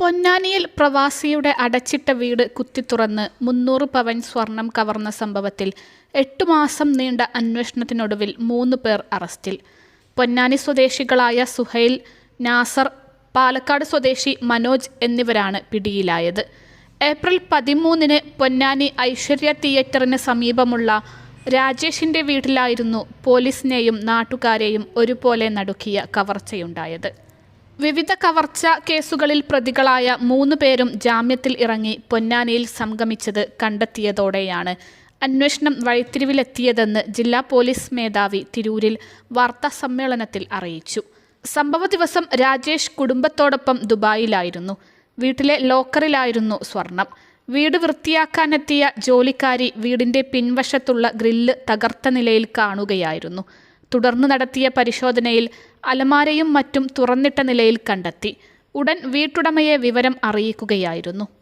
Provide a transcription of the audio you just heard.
പൊന്നാനിയിൽ പ്രവാസിയുടെ അടച്ചിട്ട വീട് കുത്തിത്തുറന്ന് മുന്നൂറ് പവൻ സ്വർണം കവർന്ന സംഭവത്തിൽ എട്ടു മാസം നീണ്ട അന്വേഷണത്തിനൊടുവിൽ മൂന്ന് പേർ അറസ്റ്റിൽ. പൊന്നാനി സ്വദേശികളായ സുഹൈൽ നാസർ പാലക്കാട് സ്വദേശി മനോജ് എന്നിവരാണ് പിടിയിലായത്. ഏപ്രിൽ പതിമൂന്നിന് പൊന്നാനി ഐശ്വര്യ തിയേറ്ററിന് സമീപമുള്ള രാജേഷിന്റെ വീട്ടിലായിരുന്നു പോലീസിനെയും നാട്ടുകാരെയും ഒരുപോലെ നടുക്കിയ കവർച്ചയുണ്ടായത്. വിവിധ കവർച്ച കേസുകളിൽ പ്രതികളായ മൂന്ന് പേരും ജാമ്യത്തിൽ ഇറങ്ങി പൊന്നാനിയിൽ സംഗമിച്ചത് കണ്ടെത്തിയതോടെയാണ്. അന്വേഷണം വഴിത്തിരിവിലെത്തിയതെന്ന് ജില്ലാ പോലീസ് മേധാവി തിരൂരിൽ വാർത്താ സമ്മേളനത്തിൽ അറിയിച്ചു. സംഭവ ദിവസം രാജേഷ് കുടുംബത്തോടൊപ്പം ദുബായിലായിരുന്നു. വീട്ടിലെ ലോക്കറിലായിരുന്നു സ്വർണം. വീട് വൃത്തിയാക്കാനെത്തിയ ജോലിക്കാരി വീടിന്റെ പിൻവശത്തുള്ള ഗ്രില്ല് തകർത്ത നിലയിൽ കാണുകയായിരുന്നു. തുടർന്ന് നടത്തിയ പരിശോധനയിൽ അലമാരയും മറ്റും തുറന്നിട്ട നിലയിൽ കണ്ടെത്തി. ഉടൻ വീട്ടുടമയെ വിവരം അറിയിക്കുകയായിരുന്നു.